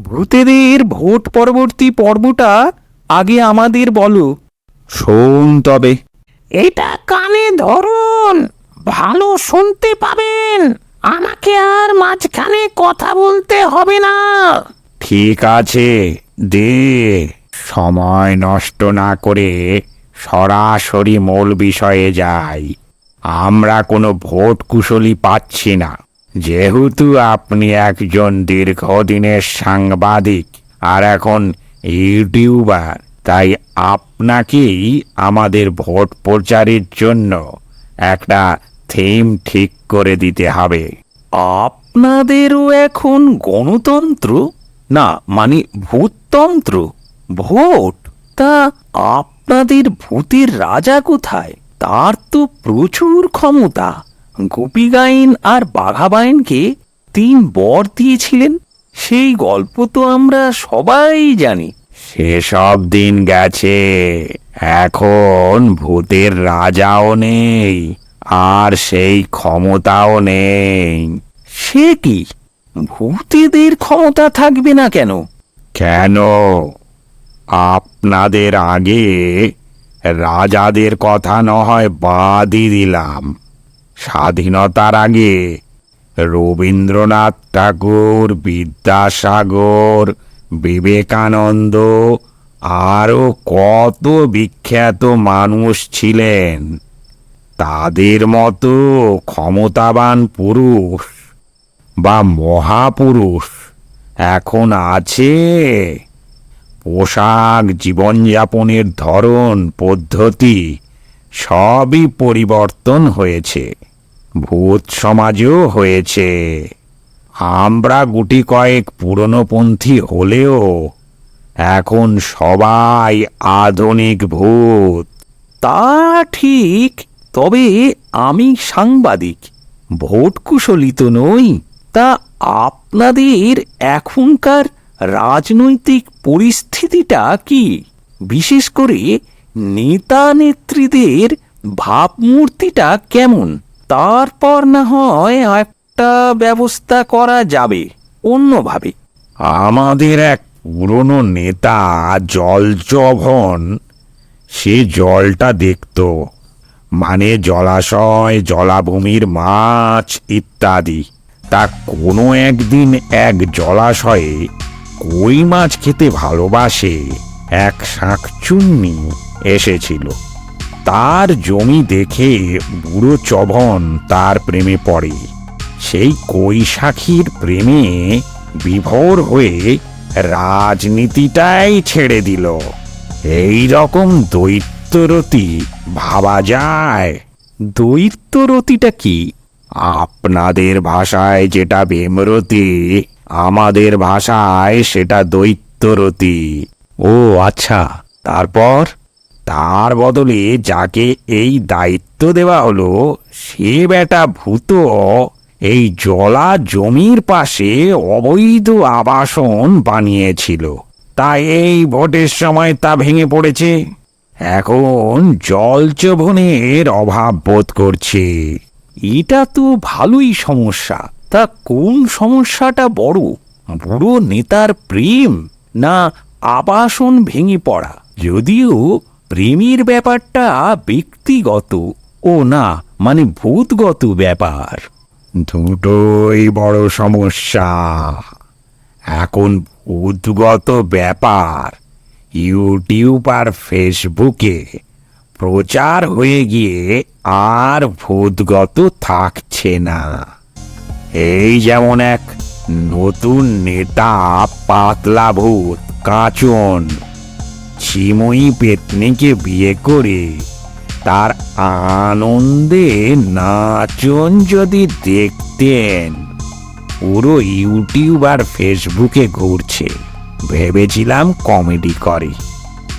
ভূতেদের vote পরবর্তী পর্বটা আগে আমাদের বলো। শোন তবে। এটা কানে ধরুন ভালো শুনতে পাবেন। আমাকে আর মাঝখানে কথা বলতে হবে না। ঠিক আছে দে। সময় নষ্ট না করে সরাসরি মূল বিষয়ে যাই। আমরা কোনো ভোট কুশলী পাচ্ছি না। যেহেতু আপনি একজন দীর্ঘদিনের সাংবাদিক আর এখন ইউটিউবার, তাই আপনাকেই আমাদের ভোট প্রচারের জন্য একটা থিম ঠিক করে দিতে হবে। আপনাদেরও এখন গণতন্ত্র? না মানে ভূততন্ত্র ভোট? তা আপনাদের ভূতের রাজা কোথায়? তার তো প্রচুর ক্ষমতা। গোপীগাইন আর বাঘাবাইনকে তিন বর দিয়েছিলেন? সেই গল্প তো আমরা সবাই জানি। সেসব দিন গেছে। এখন ভূতের রাজাও নেই আর সেই ক্ষমতাও নেই। সে কি? ভূতেদের ক্ষমতা থাকবে না কেন? কেন? আপনাদের আগে রাজাদের কথা নয় বাদই দিলাম। স্বাধীনতার আগে রবীন্দ্রনাথ ঠাকুর, বিদ্যাসাগর, বিবেকানন্দ আরও কত বিখ্যাত মানুষ ছিলেন। তাদের মতো ক্ষমতাবান পুরুষ বা মহাপুরুষ এখন আছে। পোশাক জীবনযাপনের ধরন, পদ্ধতি সবই পরিবর্তন হয়েছে। ভূত সমাজও হয়েছে। আমরা গুটি কয়েক পুরনোপন্থী হলেও এখন সবাই আধুনিক ভূত। তা ঠিক, তবে আমি সাংবাদিক ভোট কুশলী তো নই। তা আপনাদের এখনকার রাজনৈতিক পরিস্থিতিটা কি? বিশেষ করে নেতা নেত্রীদের ভাবমূর্তিটা কেমন? তারপর না হয় একটা ব্যবস্থা করা যাবে, অন্যভাবে। আমাদের এক পুরনো নেতা জল জলচভন সে জলটা দেখত মানে জলাশয়, জলাভূমির মাছ ইত্যাদি। তা কোনো একদিন এক জলাশয়ে কই মাছ খেতে ভালোবাসে, এক শাঁকচুন্নি এসেছিল। তার জমি দেখে বুড়ো চভন তার প্রেমে পড়ে। সেই কৈশাখীর প্রেমে বিভোর হয়ে রাজনীতিটাই ছেড়ে দিল। এই রকম দৈত্যরতি ভাবা যায়। দৈত্যরতিটা কি? আপনাদের ভাষায় যেটা ভীমরতি আমাদের ভাষায় সেটা দৈত্যরতি। ও আচ্ছা তারপর? তার বদলে যাকে এই দায়িত্ব দেওয়া হলো, সে বেটা ভূত এই জলা জমির পাশে অবৈধ আবাসন বানিয়েছিল। তাই এই ভোটের সময় তা ভেঙে পড়েছে। এখন জলচভনের অভাব বোধ করছে। এটা তো ভালোই সমস্যা। তা কোন সমস্যাটা বড়? বুড়ো নেতার প্রেম না আবাসন ভেঙে পড়া? যদিও প্রেমের ব্যাপারটা ব্যক্তিগত, ও না মানে ভূতগত ব্যাপার। দুটোই বড় সমস্যা। এখন ভূতগত ব্যাপার, ইউটিউব আর ফেসবুকে প্রচার হয়ে গিয়ে আর ভূতগত থাকছে না। এই যেমন এক নতুন নেতা, পাতলা ভূত, কাঁচন। ছিময়ী পেতনিকে বিয়ে করে। তার আনন্দে নাচন যদি দেখতেন। পুরো ইউটিউব আর ফেসবুকে ঘুরছে। ভেবেছিলাম কমেডি করে।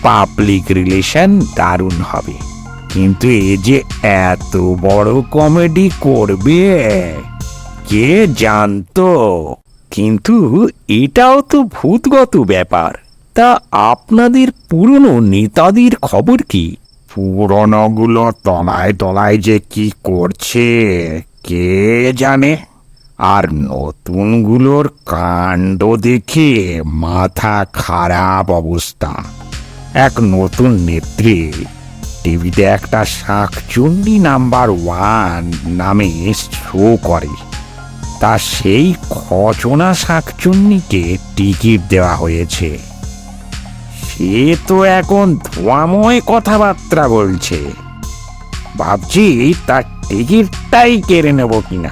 পাবলিক রিলেশন দারুণ হবে। কিন্তু এ যে এত বড় কমেডি করবে, কে জানতো? কিন্তু এটাও তো ভূতগত ব্যাপার। তা আপনাদের পুরনো নেতাদের খবর কি? পুরনোগুলো তলায় তলায় যে কি করছে, কে জানে? আর নতুনগুলোর কাণ্ড দেখে মাথা খারাপ অবস্থা। এক নতুন নেত্রী, টিভিতে একটা শাকচুন্ডি নাম্বার ওয়ান নামে শো করে। তা সেই খচনা শাকচুন্নিকে টিকিট দেওয়া হয়েছে। সে তো এখন ধোঁয়াময় কথাবার্তা বলছে। ভাবছি তার টিকিটটাই কেড়ে নেব কিনা।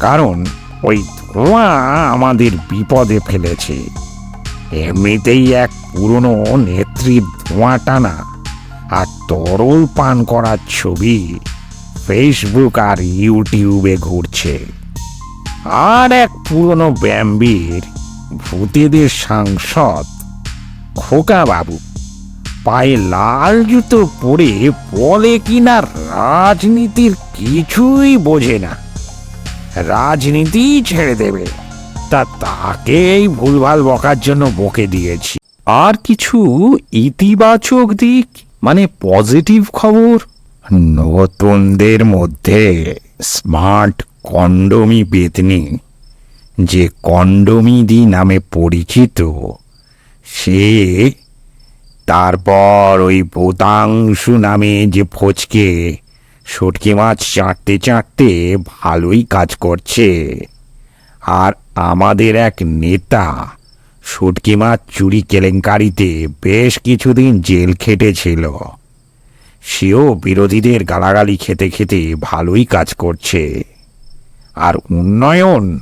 কারণ ওই ধোঁয়া আমাদের বিপদে ফেলেছে। এমনিতেই এক পুরনো নেত্রীর ধোঁয়া টানা আর তরল পান করার ছবি ফেসবুক আর ইউটিউবে ঘুরছে। আর এক পুরনো ব্যাম্বির ভূতেদের সাংসদ খোকা বাবু, পায়ে লাল জুতো পরে বলে কিনা রাজনীতির কিছুই বোঝে না। রাজনীতি ছেড়ে দেবে, তা তাকেই ভুলভাল বকার জন্য বকে দিয়েছি। আর কিছু ইতিবাচক দিক মানে পজিটিভ খবর, নতুনদের মধ্যে স্মার্ট কন্ডমি বেতনি, যে কন্ডমিদি নামে পরিচিত সে তারপর ওই ভূতাংশু নামে যে ফচকে, সটকি মাছ চাটতে চাটতে ভালোই কাজ করছে। আর আমাদের এক নেতা শুটকি মাছ চুরি কেলেঙ্কারিতে বেশ কিছুদিন জেল খেটেছিল। সেও বিরোধীদের গালাগালি খেতে খেতে ভালোই কাজ করছে। আর উন্নয়ন?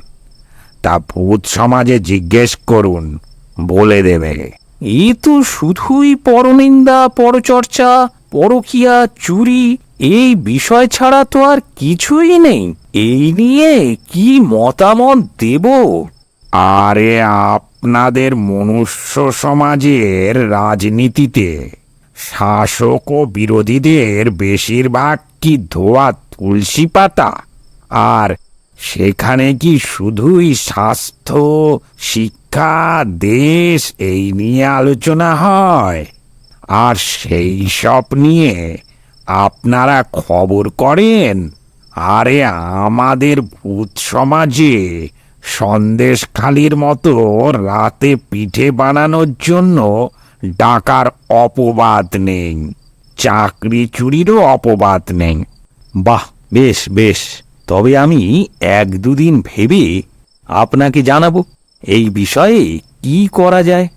তা ভূত সমাজে জিজ্ঞেস করুন বলে দেবে। এ তো শুধুই পরনিন্দা, পরচর্চা, পরকিয়া, চুরি, এই বিষয় ছাড়া তো আর কিছুই নেই। এই নিয়ে কি মতামত দেব? আরে আপনাদের মনুষ্য সমাজের রাজনীতিতে শাসক ও বিরোধীদের বেশিরভাগ কি ধোয়া তুলসী পাতা? আর সেখানে কি শুধুই স্বাস্থ্য, শিক্ষা দেশ এই নিয়ে আলোচনা হয়। আর সেই সব নিয়ে আপনারা খবর করেন। আরে আমাদের ভূত সমাজে সন্দেশখালির মতো রাতে পিঠে বানানোর জন্য ডাকার অপবাদ নেই। চাকরি চুরিরও অপবাদ নেই। বাহ, বেশ বেশ। তবে আমি এক দুদিন ভেবে আপনাকে জানাব। এই বিষয়ে কি করা যায়?